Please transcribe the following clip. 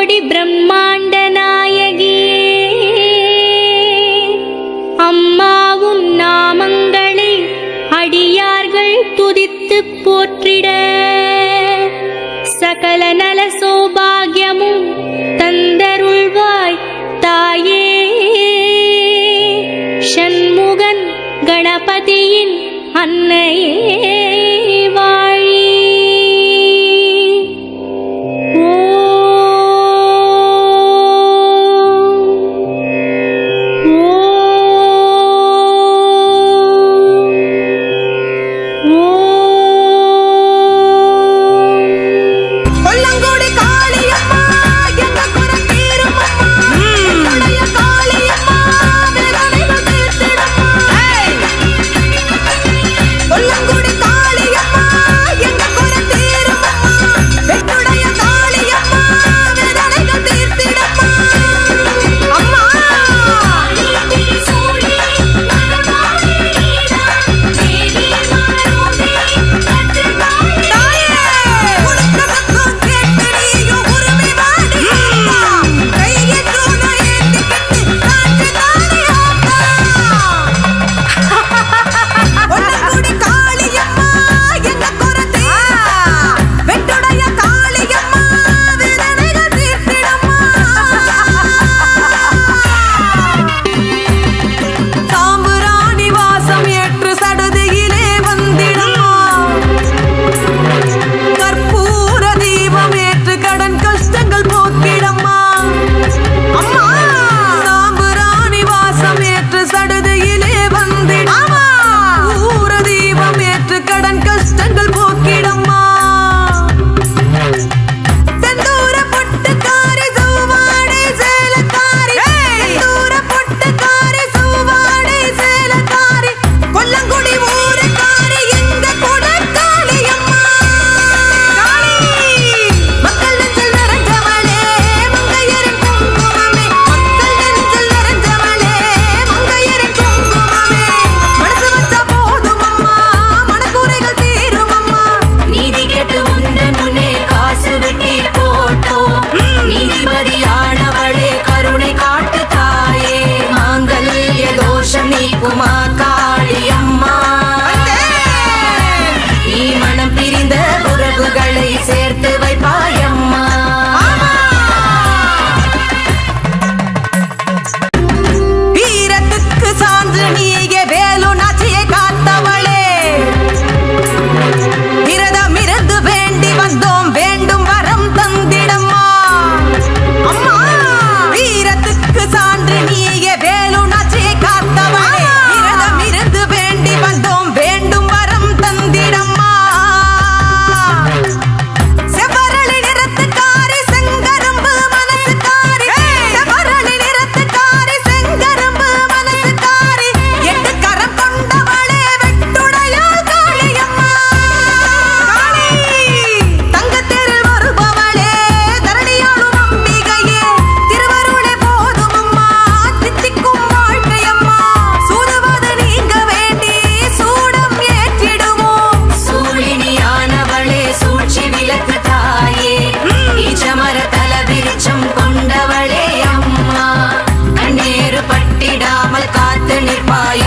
கோடி பிரம்மாண்ட நாயகியே அம்மாவும் நாமங்களை அடியார்கள் துதித்து போற்றிட. சகல நல சௌபாகியமும் கொல்லங்கோடு 我吗 my